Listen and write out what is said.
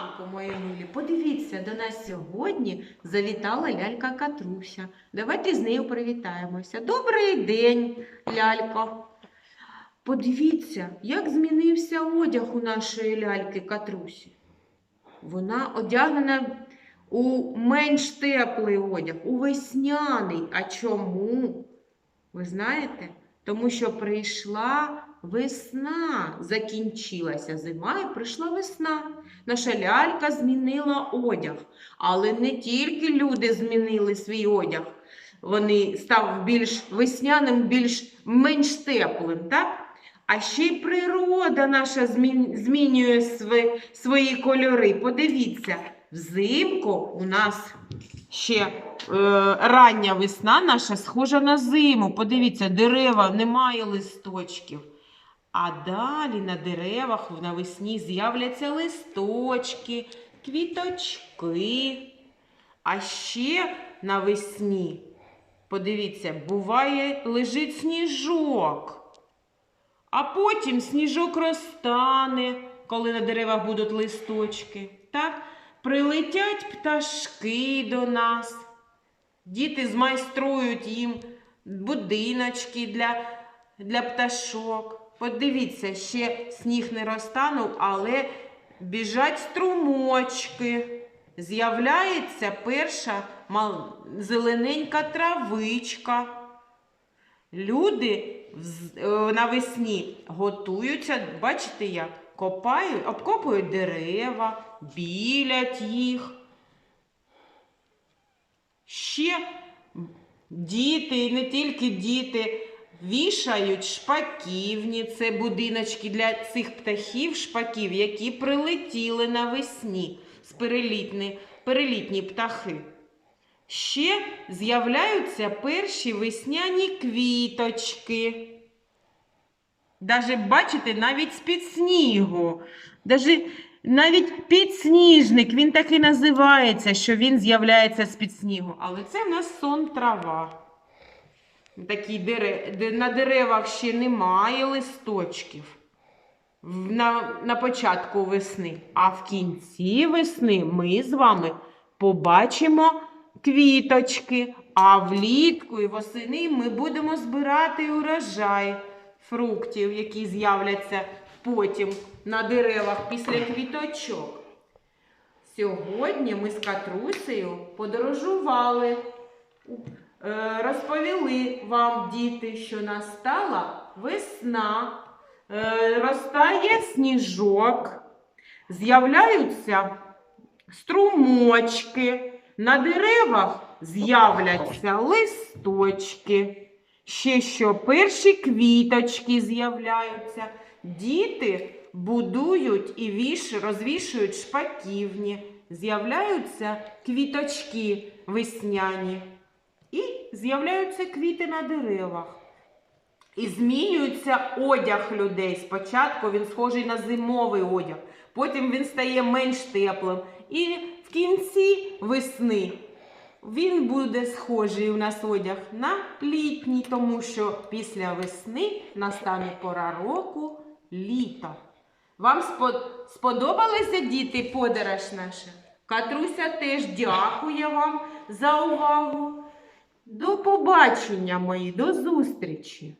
ранку, мої милі. Подивіться, до нас сьогодні завітала лялька Катруся. Давайте з нею привітаємося. Добрий день, лялько. Подивіться, як змінився одяг у нашої ляльки Катрусі. Вона одягнена у менш теплий одяг, у весняний. А чому? Ви знаєте? Тому що прийшла весна, закінчилася зима і прийшла весна. Наша лялька змінила одяг. Але не тільки люди змінили свій одяг. Вони став більш весняним, більш менш теплим, так? А ще й природа наша змінює свої кольори. Подивіться, взимку у нас ще е, рання весна наша схожа на зиму. Подивіться, дерева немає листочків. А далі на деревах навесні з'являться листочки, квіточки. А ще навесні, подивіться, буває, лежить сніжок. А потім сніжок розтане, коли на деревах будуть листочки. Так? Прилетять пташки до нас. Діти змайструють їм будиночки для, для пташок. Подивіться, ще сніг не розтанув, але біжать струмочки. З'являється перша мал- зелененька травичка. Люди е, навесні готуються, бачите як? Копають, обкопують дерева, білять їх. Ще діти, і не тільки діти, вішають шпаківні. Це будиночки для цих птахів, шпаків, які прилетіли навесні перелітні, перелітні птахи. Ще з'являються перші весняні квіточки. Даже, бачите, навіть з-під снігу. Даже, навіть підсніжник, він так і називається, що він з'являється з-під снігу. Але це в нас сон трава. Такі дере... на деревах ще немає листочків. На, на початку весни. А в кінці весни ми з вами побачимо квіточки, а влітку і восени ми будемо збирати урожай фруктів, які з'являться потім на деревах після квіточок. Сьогодні ми з Катрусею подорожували, Е, розповіли вам, діти, що настала весна, е, розтає сніжок, з'являються струмочки, на деревах з'являться листочки. Ще що перші квіточки з'являються. Діти будують і віш, розвішують шпаківні, з'являються квіточки весняні. І з'являються квіти на деревах. І змінюється одяг людей. Спочатку він схожий на зимовий одяг, потім він стає менш теплим. І в кінці весни він буде схожий у нас одяг на літній, тому що після весни настане пора року літо. Вам спо- сподобалися діти подорож наша? Катруся теж дякує вам за увагу. До побачення, мої, до зустрічі!